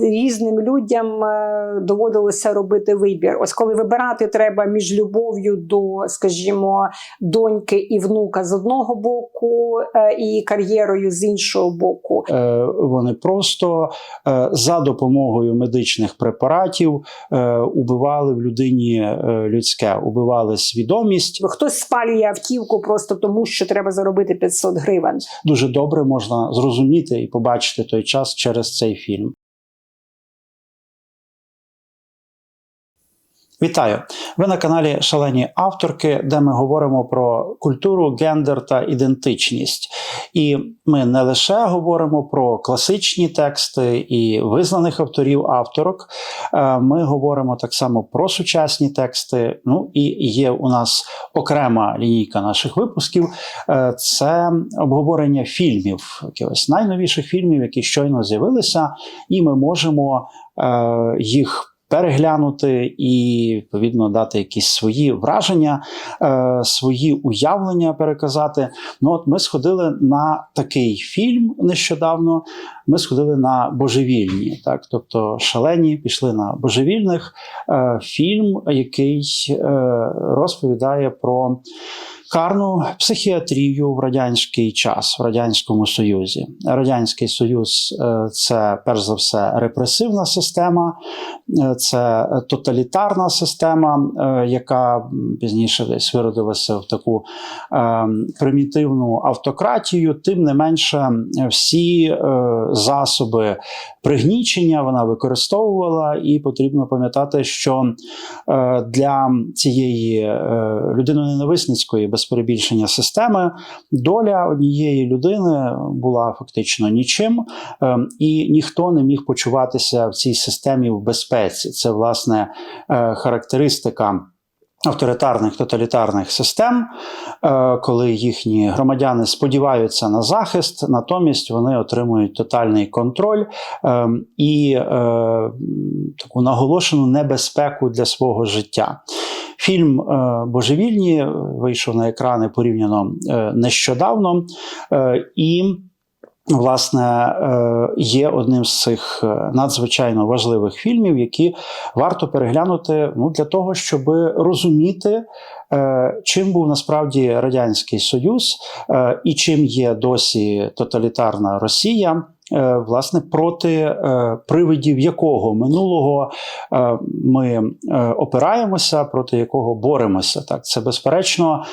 різним людям е, доводилося робити вибір. Ось коли вибирати треба між любов'ю до, скажімо, доньки і внука з одного боку, е, і кар'єрою з іншого боку. Е, Вони просто за допомогою медичних препаратів убивали в людині людське, убивали свідомість. Хтось спалює автівку просто тому, що треба заробити 500 гривень. Дуже добре можна зрозуміти і побачити той час через цей фільм. Вітаю! Ви на каналі Шалені авторки, де ми говоримо про культуру, гендер та ідентичність. І ми не лише говоримо про класичні тексти і визнаних авторів авторок. е, Ми говоримо так само про сучасні тексти. Ну і є у нас окрема лінійка наших випусків. Е, Це обговорення фільмів, якихось найновіших фільмів, які щойно з'явилися, і ми можемо е, їх переглянути і відповідно дати якісь свої враження, е, свої уявлення переказати. Ну, от ми сходили на такий фільм нещодавно. Ми сходили на божевільні, так тобто шалені пішли на божевільних. Е, фільм, який е, розповідає про. Карну психіатрію в радянський час в радянському союзі. Радянський Союз це перш за все репресивна система, це тоталітарна система, е, яка пізніше десь виродилася в таку е, примітивну автократію. Тим не менше, е, всі е, засоби пригнічення вона використовувала, і потрібно пам'ятати, що е, для цієї е, людиноненависницької без перебільшення системи доля однієї людини була фактично нічим, е, і ніхто не міг почуватися в цій системі в безпеці. Це власне е, характеристика. Авторитарних тоталітарних систем, е, коли їхні громадяни сподіваються на захист, натомість вони отримують тотальний контроль е, і е, таку наголошену небезпеку для свого життя. Фільм Божевільні вийшов на екрани порівняно нещодавно, і власне е, є одним з цих е, надзвичайно важливих фільмів, які варто переглянути ну, для того, щоб розуміти. е, Чим був насправді Радянський Союз і чим є досі тоталітарна Росія, власне, проти привидів якого минулого ми опираємося, проти якого боремося. Так, це безперечно.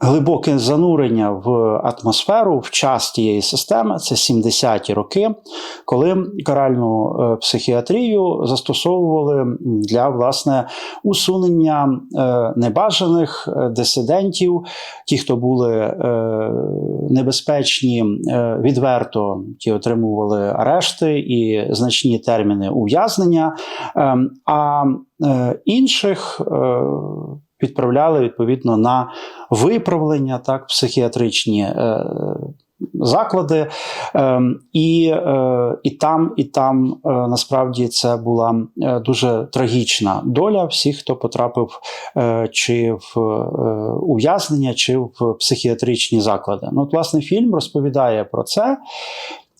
Глибоке занурення в атмосферу в час тієї системи це 70-ті роки, коли каральну е, психіатрію застосовували для власне усунення е, небажаних е, дисидентів, ті, хто були небезпечні відверто, ті отримували арешти і значні терміни ув'язнення. Е, А інших відправляли відповідно на виправлення, так, психіатричні е, заклади. Е, і, е, і там, і там е, насправді це була дуже трагічна доля всіх, хто потрапив чи в ув'язнення, чи в психіатричні заклади. Ну, от, власне, фільм розповідає про це.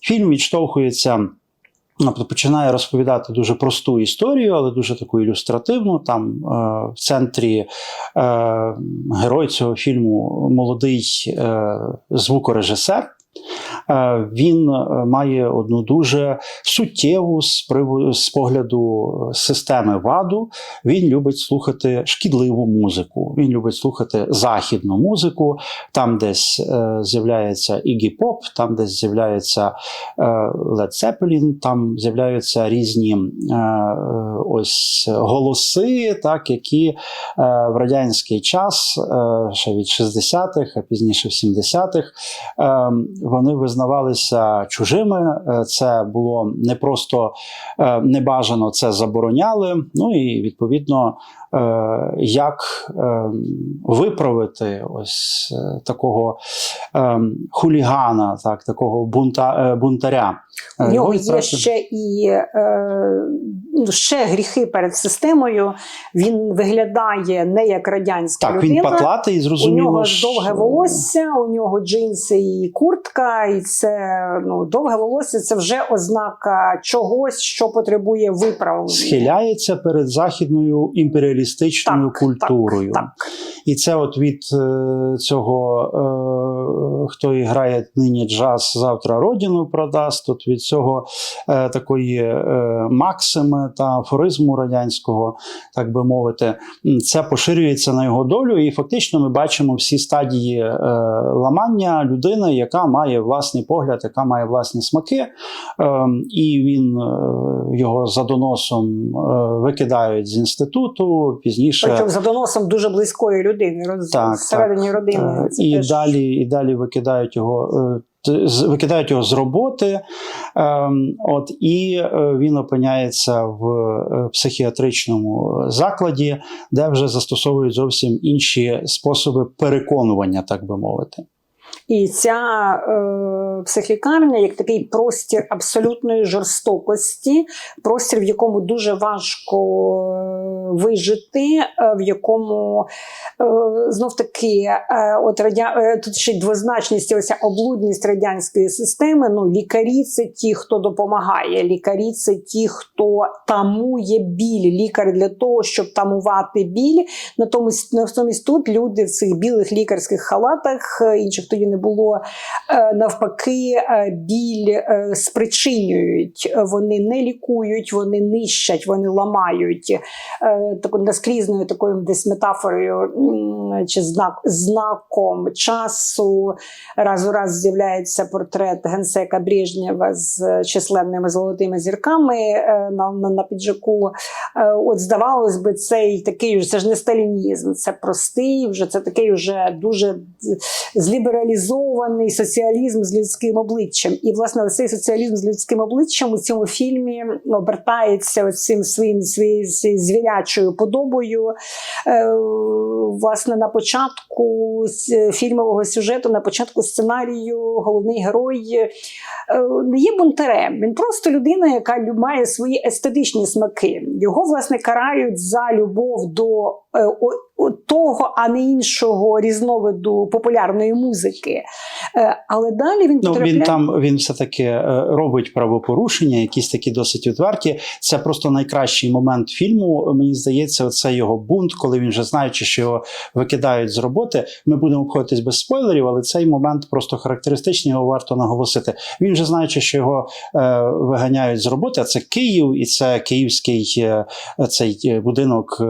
Фільм відштовхується. Тобто починає розповідати дуже просту історію, але дуже таку ілюстративну. Там е, в центрі е, герой цього фільму молодий е, звукорежисер. Е, Він е, має одну дуже суттєву з погляду е, системи ваду. Він любить слухати шкідливу музику. Він любить слухати західну музику. Там десь з'являється Ігі Поп, там десь з'являється Led Zeppelin, там з'являються різні ось голоси, так, які в радянський час, ще від 60-х, а пізніше в 70-х, е, вони визнавалися чужими. Е, Це було не просто е, небажано, це забороняли. Ну і відповідно, е, як виправити ось такого хулігана, так, такого бунта, бунтаря. У нього є ще і ну, ще гріхи перед системою. Він виглядає не як радянська Так, людина. він патлатий, У зрозуміло. нього ж довге волосся, у нього джинси і куртка, і це ну довге волосся це вже ознака чогось, що потребує виправлення. Схиляється перед західною імперіалістичною Так, культурою. Так, І це от від е, цього, е, хто і грає нині джаз, завтра родину продасть. От від цього е, такої е, максими та афоризму радянського, так би мовити, це поширюється на його долю, і фактично ми бачимо всі стадії е, ламання людини, яка має власний погляд, яка має власні смаки, е, і він е, його за доносом е, викидають з інституту пізніше. причому за доносом дуже близької людини, роз... Так, всередині так. родини. Е, Це і теж- далі, і далі викидають його. е, Викидають його з роботи, ем, от і е, він опиняється в е, психіатричному закладі, де вже застосовують зовсім інші способи переконування, так би мовити. І ця е, психлікарня як такий простір абсолютної жорстокості, простір, в якому дуже важко е, вижити, е, в якому е, знов таки е, от радя... е, тут ще двозначність, оця облудність радянської системи. Ну, лікарі це ті, хто допомагає. Лікарі це ті, хто тамує біль. Лікар для того, щоб тамувати біль. Натомість, натомість тут люди в цих білих лікарських халатах, інших тоді не було, е, навпаки, е, біль е, спричинюють. Вони не лікують, вони нищать, вони ламають. Таку наскрізною такою десь метафорою чи знак, знаком часу. Раз у раз з'являється портрет генсека Брежнєва з численними золотими зірками на, на, на піджаку. От здавалось би, цей такий це ж не сталінізм, це простий, вже це такий вже дуже злібералізований соціалізм з людським обличчям. І власне цей соціалізм з людським обличчям у цьому фільмі обертається цим своїм звірячою подобою. Е, Власне, на початку фільмового сюжету, на початку сценарію, головний герой е, не є бунтарем. Він просто людина, яка має свої естетичні смаки. Його власне карають за любов до е, того, а не іншого різновиду популярної музики. Е, Але далі він Ну, він там він все-таки е, робить правопорушення, якісь такі досить відверті. Це просто найкращий момент фільму. Мені здається, це його бунт, коли він вже знаючи, що його викидають з роботи. Ми будемо обходитись без спойлерів, але цей момент просто характеристичний, його варто наголосити. Він вже знаючи, що його е, виганяють з роботи. А це Київ, і це київський е, цей е, будинок е,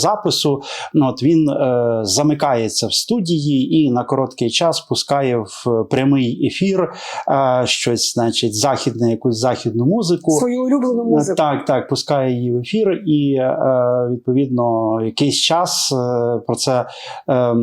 звукозапису. Ну, от він е, замикається в студії і на короткий час пускає в прямий ефір е, щось, значить, західне, якусь західну музику. свою улюблену музику. Так, так, пускає її в ефір, і е, відповідно якийсь час е, про це е,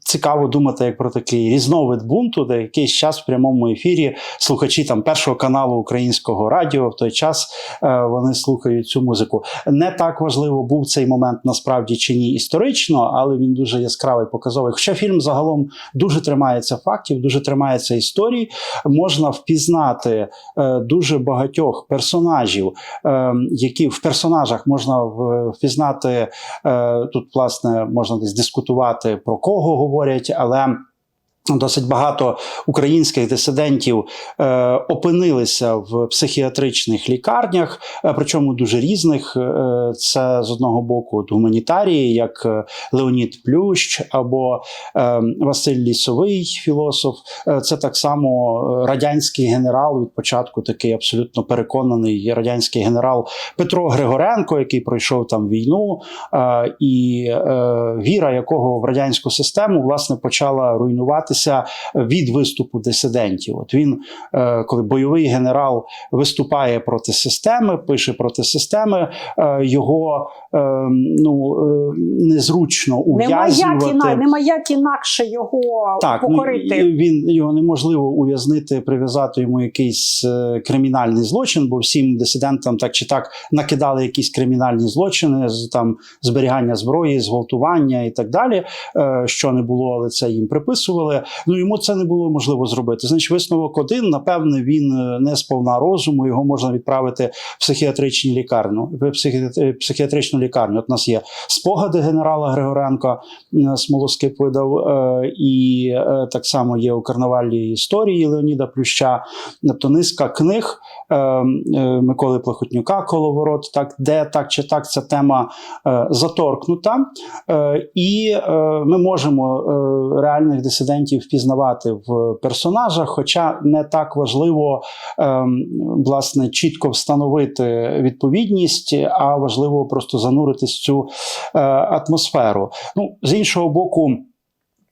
цікаво думати як про такий різновид бунту, де якийсь час в прямому ефірі слухачі там першого каналу українського радіо в той час е, вони слухають цю музику. Не так важливо був цей момент насправді чи ні історично, але він дуже яскравий, показовий. Хоча фільм загалом дуже тримається фактів, дуже тримається історій, можна впізнати е, дуже багатьох персонажів, е, які в персонажах можна впізнати тут, власне, можна десь дискутувати про кого говорять, але. Досить багато українських дисидентів е, опинилися в психіатричних лікарнях, е, причому дуже різних. Е, це з одного боку гуманітарії, як е, Леонід Плющ або е, Василь Лісовий, філософ. Е, це так само е, радянський генерал від початку, такий абсолютно переконаний радянський генерал Петро Григоренко, який пройшов там війну, е, і е, віра якого в радянську систему власне почала руйнуватися від виступу дисидентів. От він, е, коли бойовий генерал виступає проти системи, пише проти системи, е, його е, ну, незручно Нема ув'язнювати. іна, нема як інакше його Так, ну, покорити. і він його неможливо ув'язнити, прив'язати йому якийсь кримінальний злочин, бо всім дисидентам так чи так накидали якісь кримінальні злочини з там зберігання зброї, зґвалтування і так далі. Що не було, але це їм приписували. Ну йому це не було можливо зробити. Значить, висновок один, напевне, він е, не сповна розуму. Його можна відправити в психіатричну лікарню. В психіатричну лікарню. От у нас є спогади генерала Григоренка е, Смолоскип видав, е, і е, так само є у карнавальній історії Леоніда Плюща. Тобто низка книг е, е, Миколи Плахотнюка Коловорот, так де так чи так ця тема е, заторкнута. Е, і е, ми можемо е, реальних дисидентів впізнавати в персонажах, хоча не так важливо е, власне чітко встановити відповідність, а важливо просто зануритись в цю е, атмосферу. Ну, з іншого боку.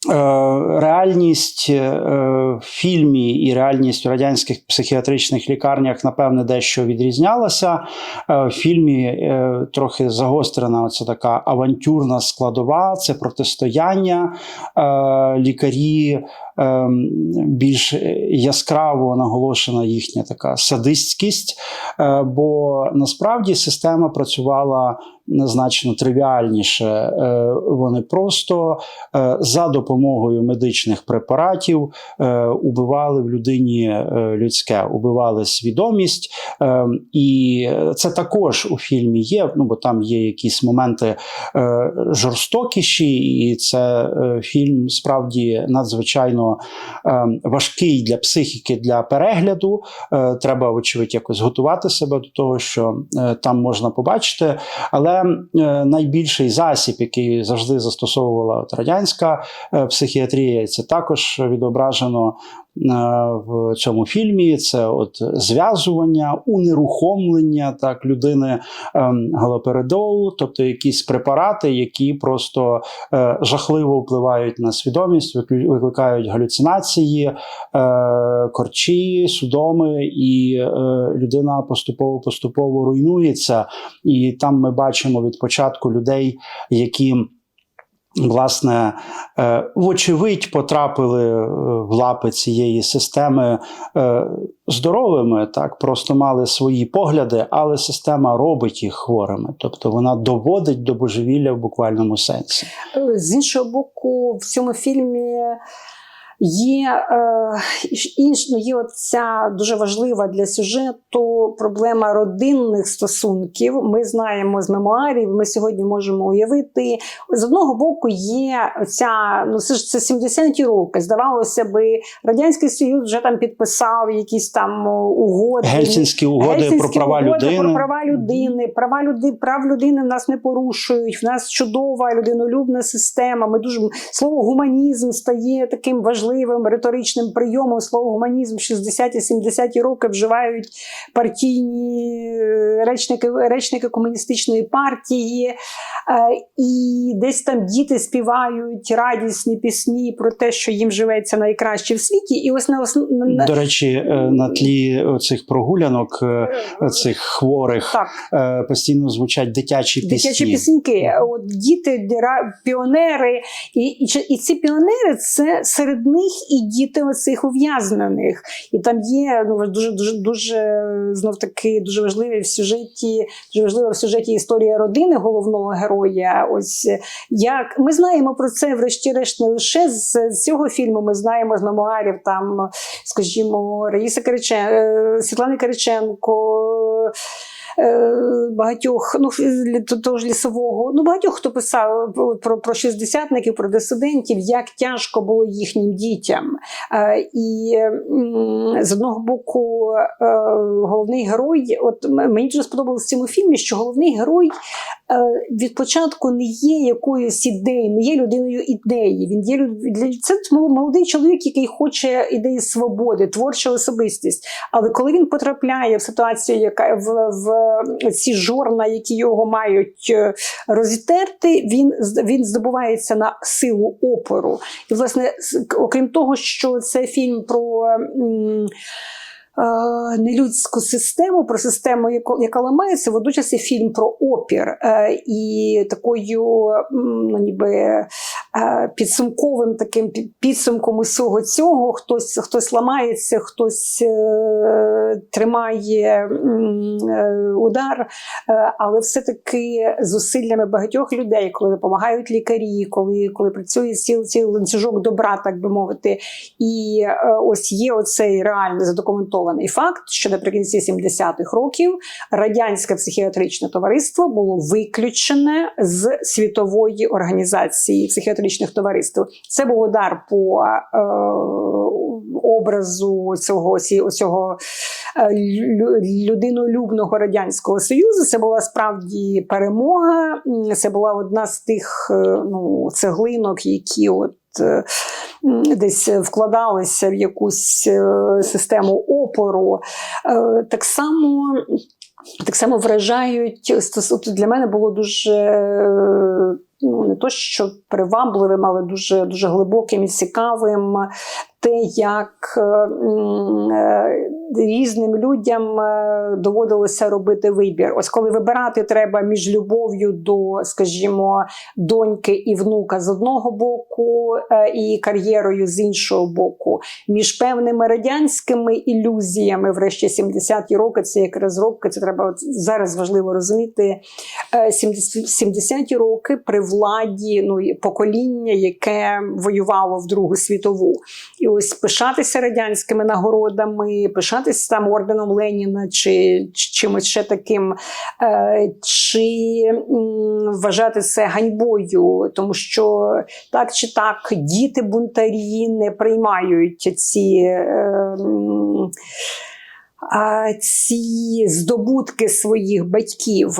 Е, Реальність е, в фільмі і реальність в радянських психіатричних лікарнях, напевне, дещо відрізнялася. Е, В фільмі трохи загострена оця така авантюрна складова, це протистояння. Лікарі більш яскраво наголошена їхня така садистськість, бо насправді система працювала значно тривіальніше. Е, Вони просто е, за допомогою медичних препаратів е, убивали в людині е, людське, убивали свідомість. Е, І це також у фільмі є. Ну бо там є якісь моменти е, жорстокіші, і це е, фільм справді надзвичайно е, важкий для психіки для перегляду. Е, Треба, вочевидь, якось готувати себе до того, що е, там можна побачити. Але е, найбільший засіб, який завжди застосовувала радянська е, психіатрія, це також відображено в цьому фільмі. Це от зв'язування, унерухомлення так людини ем, галоперидол, тобто якісь препарати, які просто е, жахливо впливають на свідомість, викликають галюцинації, е, корчі, судоми, і е, людина поступово поступово руйнується. І там ми бачимо від початку людей, які. Власне, е, вочевидь, потрапили е, в лапи цієї системи е, здоровими, так просто мали свої погляди, але система робить їх хворими, тобто вона доводить до божевілля в буквальному сенсі. З іншого боку, в цьому фільмі є е, інш, ну, є ця дуже важлива для сюжету проблема родинних стосунків. Ми знаємо з мемуарів, ми сьогодні можемо уявити. З одного боку, є ця, ну це ж це 70-ті роки. Здавалося би, Радянський Союз вже там підписав якісь там угоди. Гельсінські угоди Гельсінські про права угоди людини. Про права людини, права люди, прав людини в нас не порушують. В нас чудова людинолюбна система. Ми дуже слово гуманізм стає таким важливим риторичним прийомом. Слово гуманізм 60-70 роки вживають партійні е, речники, речники комуністичної партії, Е, і десь там діти співають радісні пісні про те, що їм живеться найкраще в світі. І ось на основ... До речі, е, на тлі цих прогулянок цих хворих так. постійно звучать дитячі пісні. Дитячі пісеньки, От діти, піонери, і, і, і ці піонери це серед них і діти оцих ув'язнених. І там є ну дуже дуже дуже знов таки дуже важливі в сюжеті, дуже важлива в сюжеті історія родини головного героя. Ось як ми знаємо про це, врешті-решт, не лише з цього фільму. Ми знаємо з мемуарів там, скажімо, Раїса Киричен, е, Світлани Кириченко. Е, Багатьох, ну того ж лісового, ну багатьох хто писав про, про шістдесятників, про дисидентів, як тяжко було їхнім дітям. Е, і з одного боку, е, головний герой, от мені дуже сподобалось в цьому фільмі, що головний герой від початку не є якоюсь ідеєю, не є людиною ідеї. Він є люд- це молодий чоловік, який хоче ідеї свободи, творча особистість. Але коли він потрапляє в ситуацію, яка в, в ці жорна, які його мають е, розітерти, він він здобувається на силу опору. І, власне, окрім того, що це фільм про. е, Нелюдську систему, про систему, яка ламається, водночас і фільм про опір. Е, І такою ну, ніби, підсумковим таким підсумком усього цього. Хтось хтось ламається, хтось е, тримає е, удар, е, але все-таки зусиллями багатьох людей, коли допомагають лікарі, коли, коли працює ціл, цілий ланцюжок добра, так би мовити. І е, ось є оцей реально задокументований факт, що наприкінці 70-х років радянське психіатричне товариство було виключене з світової організації психіатричних товариств. Це був удар по е, образу цього, цього е, людинолюбного радянського союзу. Це була справді перемога. Це була одна з тих е, ну, цеглинок, які от. е, Десь вкладалися в якусь систему опору. Так само так само вражають для мене було дуже ну не то, що привабливим, але дуже дуже глибоким і цікавим те, як е, е, різним людям е, доводилося робити вибір. Ось коли вибирати треба між любов'ю до, скажімо, доньки і внука з одного боку, і кар'єрою з іншого боку, між певними радянськими ілюзіями, врешті 70-ті роки, це як розробка, це треба зараз важливо розуміти. Е, 70 70-ті роки при владі ну, і покоління, яке воювало в Другу світову. І ось пишатися радянськими нагородами, пишатися там орденом Леніна чи, чи чимось ще таким, е, чи вважати це ганьбою, тому що так чи так діти бунтарі не приймають ці. Е, ці здобутки своїх батьків,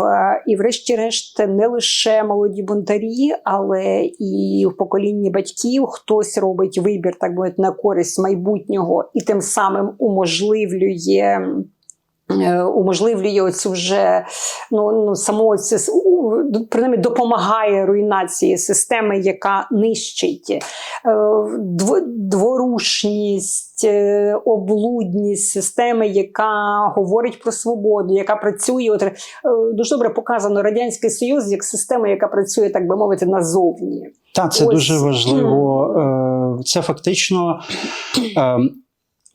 і, врешті-решт, не лише молоді бунтарі, але і в поколінні батьків хтось робить вибір, так би на користь майбутнього і тим самим уможливлює. Е, Уможливлює оцю вже ну, ну само це принаймні допомагає руйнації системи, яка нищить е, дворушність, е, облудність системи, яка говорить про свободу, яка працює. От, дуже добре показано Радянський Союз як система, яка працює, так би мовити, назовні. Так, це Ось. дуже важливо. Це фактично.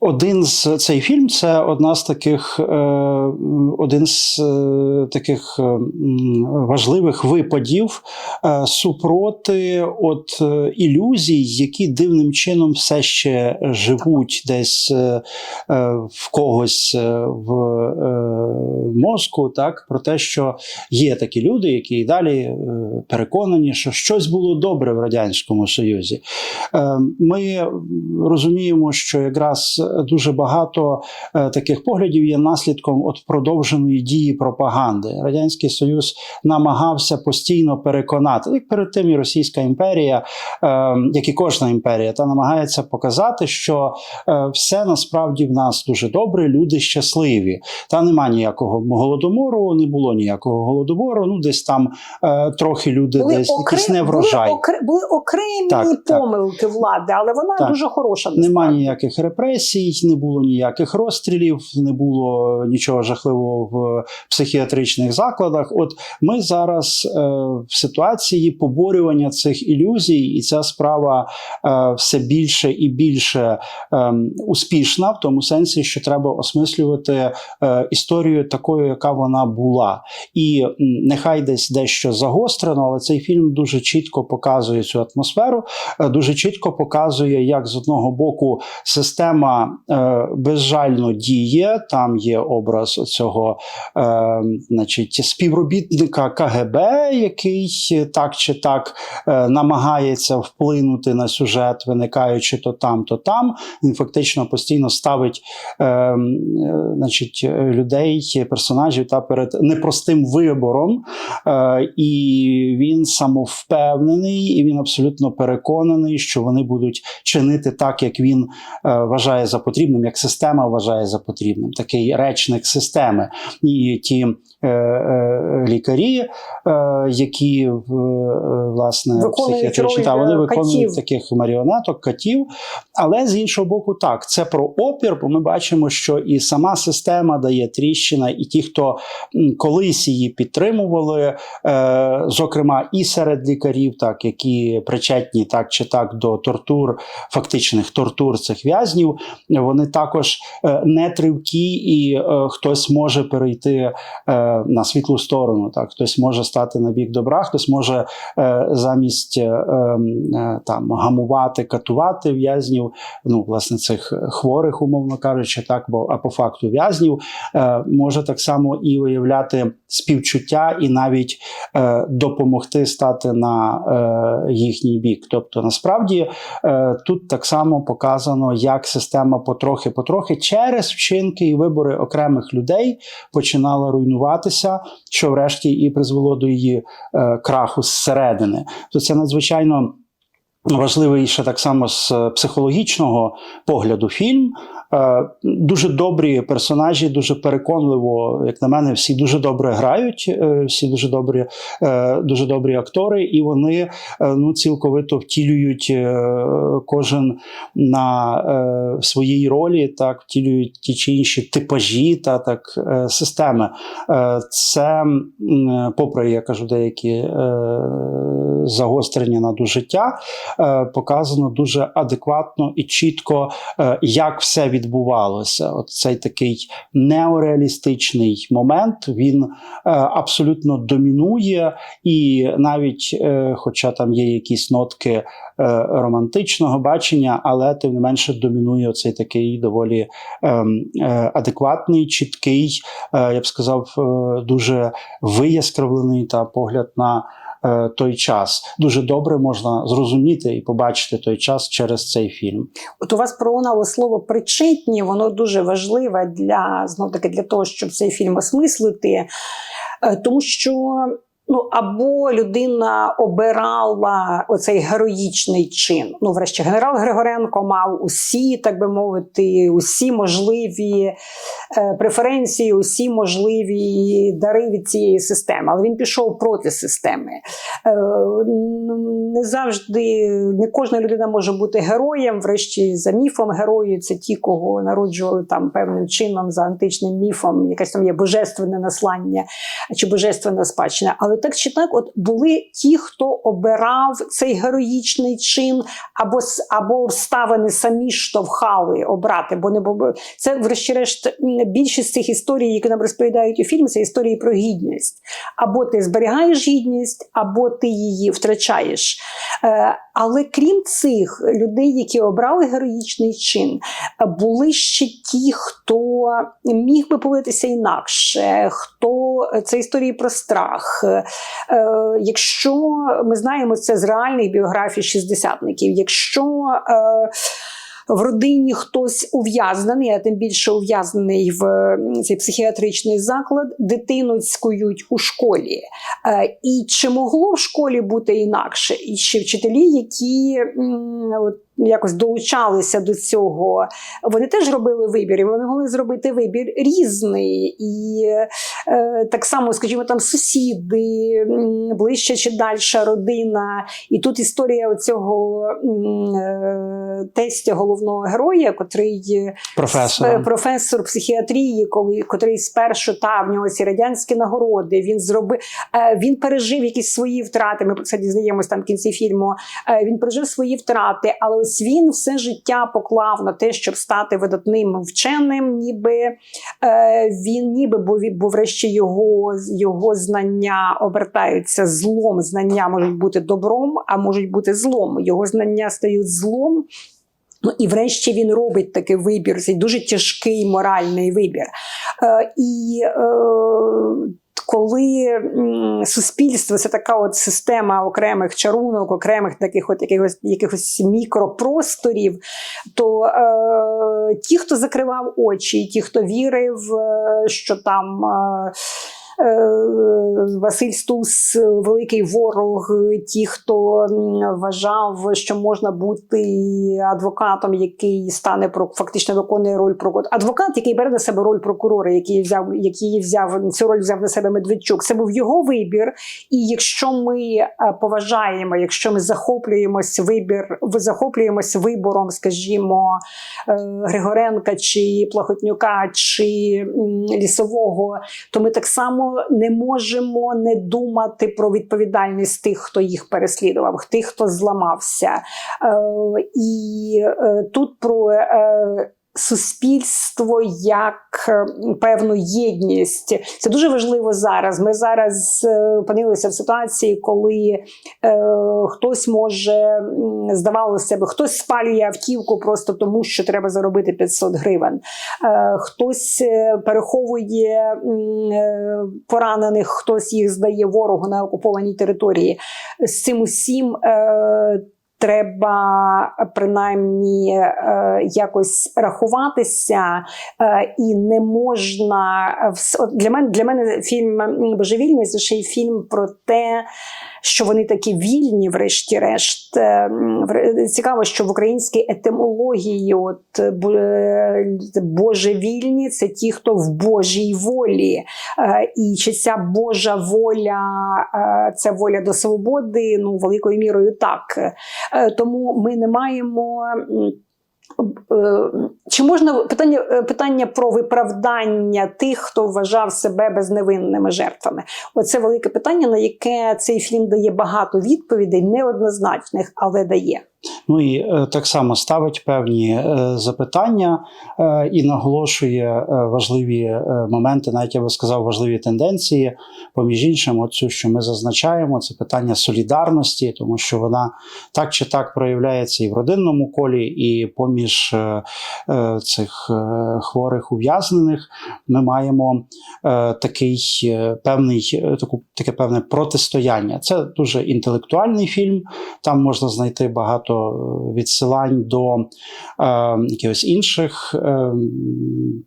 Один з цей фільм це одна з таких, е, один з е, таких е, важливих випадів супроти от ілюзій, які дивним чином все ще живуть десь в когось в мозку, так про те, що є такі люди, які і далі переконані, що щось було добре в радянському союзі. Ми розуміємо, що якраз дуже багато е, таких поглядів є наслідком от продовженої дії пропаганди. Радянський Союз намагався постійно переконати, як перед тим і Російська імперія, е, як і кожна імперія, та намагається показати, що е, все насправді в нас дуже добре, люди щасливі. Та нема ніякого голодомору, не було ніякого голодомору. Ну десь там трохи люди десь якийсь неврожай. були, окре- були окремі Так, так. помилки влади, але вона Так. дуже хороша. Нема ніяких репресій, не було ніяких розстрілів, не було нічого жахливого в психіатричних закладах. От ми зараз е, в ситуації поборювання цих ілюзій, і ця справа е, все більше і більше е, успішна, в тому сенсі, що треба осмислювати е, історію такою, яка вона була. І нехай десь дещо загострено, але цей фільм дуже чітко показує цю атмосферу, е, дуже чітко показує, як з одного боку система е, безжально діє. Там є образ цього е, значить, співробітника КГБ, який так чи так е, намагається вплинути на сюжет, виникаючи то там, то там. Він фактично постійно ставить е, е, значить, людей, персонажів та перед непростим вибором. Е, і він самовпевнений, і він абсолютно переконаний, що вони будуть чинити так, як він е, вважає за потрібним, як система вважає за потрібним. Такий речник системи. І ті е, е, лікарі, е, які е, власне психіатричні, та, вони е, виконують катів. таких маріонеток, катів. Але з іншого боку, так, це про опір, бо ми бачимо, що і сама система дає тріщина, і ті, хто колись її підтримували, е, зокрема і серед лікарів, так які причетні так чи так до тортур, фактичних тортур цих в'язнів, вони також е, не тривкі, і е, хтось може перейти е, на світлу сторону. Так, хтось може стати на бік добра, хтось може замість е, е, там гамувати, катувати в'язнів, ну власне цих хворих, умовно кажучи, так, бо а по факту в'язнів може так само і виявляти співчуття, і навіть допомогти стати на їхній бік. Тобто, насправді тут так само показано, як система потрохи-потрохи через вчинки і вибори окремих людей починала руйнуватися, що врешті і призвело до її е, краху зсередини. То це надзвичайно. Важливий ще так само з е, психологічного погляду фільм. Е, Дуже добрі персонажі, дуже переконливо, як на мене, всі дуже добре грають, е, всі дуже добрі, е, дуже добрі актори, і вони ну, цілковито втілюють кожен на своїй ролі, так, втілюють ті чи інші типажі та так системи. Це, попри я кажу, деякі загострення на життя, показано дуже адекватно і чітко, як все відбувалося. От цей такий неореалістичний момент він е, абсолютно домінує, і навіть, е, хоча там є якісь нотки е, романтичного бачення, але тим не менше домінує цей такий доволі ем, адекватний, чіткий, я б сказав, дуже вияскравлений та погляд на той час. Дуже добре можна зрозуміти і побачити той час через цей фільм. От у вас пролунало слово причетні, воно дуже важливе для знов таки для того, щоб цей фільм осмислити, Е, тому що. Ну, або людина обирала оцей героїчний чин. Ну, врешті, генерал Григоренко мав усі, так би мовити, усі можливі е, преференції, усі можливі дари від цієї системи. Але він пішов проти системи. Е, не завжди не кожна людина може бути героєм. Врешті, за міфом герої це ті, кого народжували там певним чином за античним міфом, якесь там є божественне наслання чи божественна спадщина. Але так чи так, от були ті, хто обирав цей героїчний чин, або або обставини самі штовхали обрати, бо не було це, врешті-решт, більшість цих історій, які нам розповідають у фільмі, це історії про гідність. Або ти зберігаєш гідність, або ти її втрачаєш. Е, Але крім цих людей, які обрали героїчний чин, е, були ще ті, хто міг би поводитися інакше, хто це історії про страх. Е, Якщо ми знаємо це з реальних біографій шістдесятників, якщо е, в родині хтось ув'язнений, а тим більше ув'язнений в цей психіатричний заклад, дитину цькують у школі. Е, І чи могло в школі бути інакше? І чи вчителі, які от, якось долучалися до цього, вони теж робили вибір, і вони могли зробити вибір різний. І е, так само, скажімо, там сусіди, ближча чи дальша родина. І тут історія цього е, тестя головного героя, котрий Професор. Е, професор психіатрії, коли котрий спершу та в нього ці радянські нагороди. Він зробив е, він пережив якісь свої втрати. Ми про це дізнаємось там в кінці фільму. Е, Він пережив свої втрати, але ось він все життя поклав на те, щоб стати видатним вченим. Ніби е, він, ніби бо, врешті його, його знання обертаються злом. Знання можуть бути добром, а можуть бути злом. Його знання стають злом. Ну і врешті він робить такий вибір, цей дуже тяжкий моральний вибір. Е, і е, коли суспільство це така от система окремих чарунок, окремих таких от якихось, якихось мікропросторів, то е, ті, хто закривав очі, ті, хто вірив, е, що там. Е, Василь Стус, великий ворог, ті, хто вважав, що можна бути адвокатом, який стане фактично виконує роль прокурора. Адвокат, який бере на себе роль прокурора, який взяв, який взяв цю роль взяв на себе Медведчук. Це був його вибір. І якщо ми е, поважаємо, якщо ми захоплюємось вибір, ви захоплюємось вибором, скажімо, е, Григоренка чи Плахотнюка чи лісового, то ми так само не можемо не думати про відповідальність тих, хто їх переслідував, тих, хто зламався. Е, І е, тут про е, суспільство як е, певну єдність. Це дуже важливо зараз. Ми зараз е, опинилися в ситуації, коли е, хтось може здавалося б, хтось спалює автівку просто тому, що треба заробити 500 гривень. Е, хтось е, переховує е, поранених, хтось їх здає ворогу на окупованій території. З цим усім. Е, Треба принаймні е, якось рахуватися, е, і не можна е, для мене для мене фільм божевільність ще й фільм про те, що вони такі вільні, врешті-решт. Е, Цікаво, що в українській етимології, от е, е, божевільні це ті, хто в Божій волі. І чи ця Божа воля це воля до свободи? Ну, великою мірою так. Тому ми не маємо. Е, Чи можна питання, е, питання про виправдання тих, хто вважав себе безневинними жертвами? Оце велике питання, на яке цей фільм дає багато відповідей, неоднозначних, але дає. Ну і е, так само ставить певні е, запитання е, і наголошує важливі моменти, навіть я би сказав, важливі тенденції. Поміж іншим, оцю, що ми зазначаємо, це питання солідарності, тому що вона так чи так проявляється і в родинному колі, і поміж цих хворих ув'язнених ми маємо такий певний таку таке певне протистояння. Це дуже інтелектуальний фільм. Там можна знайти багато е, відсилань до е, якихось інших е,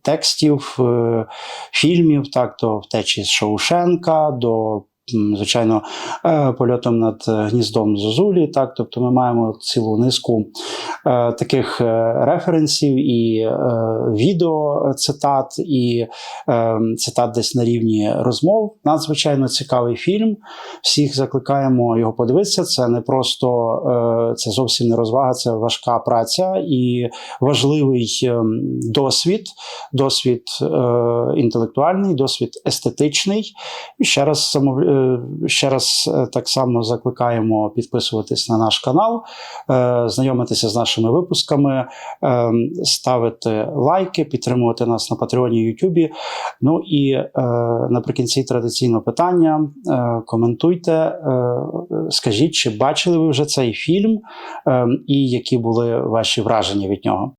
текстів, е, фільмів, так, до втечі з Шоушенка, до. Звичайно, е, польотом над е, гніздом Зозулі, так, тобто ми маємо цілу низку е, таких референсів і відео цитат, і цитат десь на рівні розмов. Надзвичайно цікавий фільм. Всіх закликаємо його подивитися. Це не просто це зовсім не розвага, це важка праця і важливий досвід, досвід інтелектуальний, досвід естетичний. І ще раз замов... ще раз е, так само закликаємо підписуватись на наш канал, е, знайомитися з нашими випусками, е, ставити лайки, підтримувати нас на Патреоні Ютубі. Ну і наприкінці традиційно питання. Коментуйте, скажіть, чи бачили ви вже цей фільм, і які були ваші враження від нього.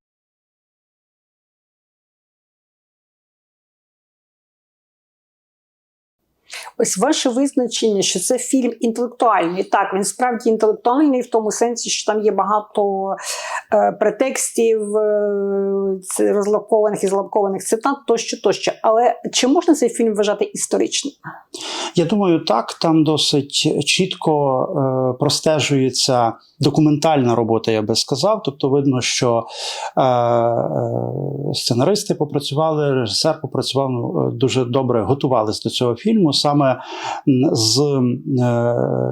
Ось ваше визначення, що це фільм інтелектуальний. Так, він справді інтелектуальний в тому сенсі, що там є багато е, претекстів, е, розлакованих і злапкованих цитат тощо, тощо. Але чи можна цей фільм вважати історичним? Я думаю, так, там досить чітко е, простежується документальна робота, я би сказав. Тобто, видно, що е, е, сценаристи попрацювали, режисер попрацював ну, дуже добре, готувалися до цього фільму саме з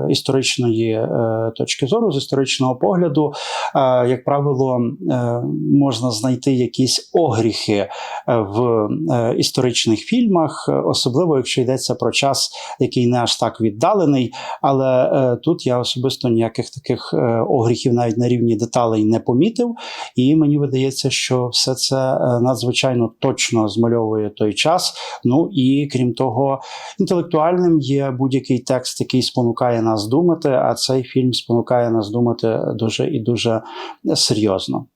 історичної точки зору, з історичного погляду. Як правило, можна знайти якісь огріхи в історичних фільмах, особливо якщо йдеться про час, який не аж так віддалений. Але е, тут я особисто ніяких таких е, огріхів навіть на рівні деталей не помітив. І мені видається, що все це е, надзвичайно точно змальовує той час. Ну і крім того, інтелектуальним є будь-який текст, який спонукає нас думати. А цей фільм спонукає нас думати дуже і дуже серйозно.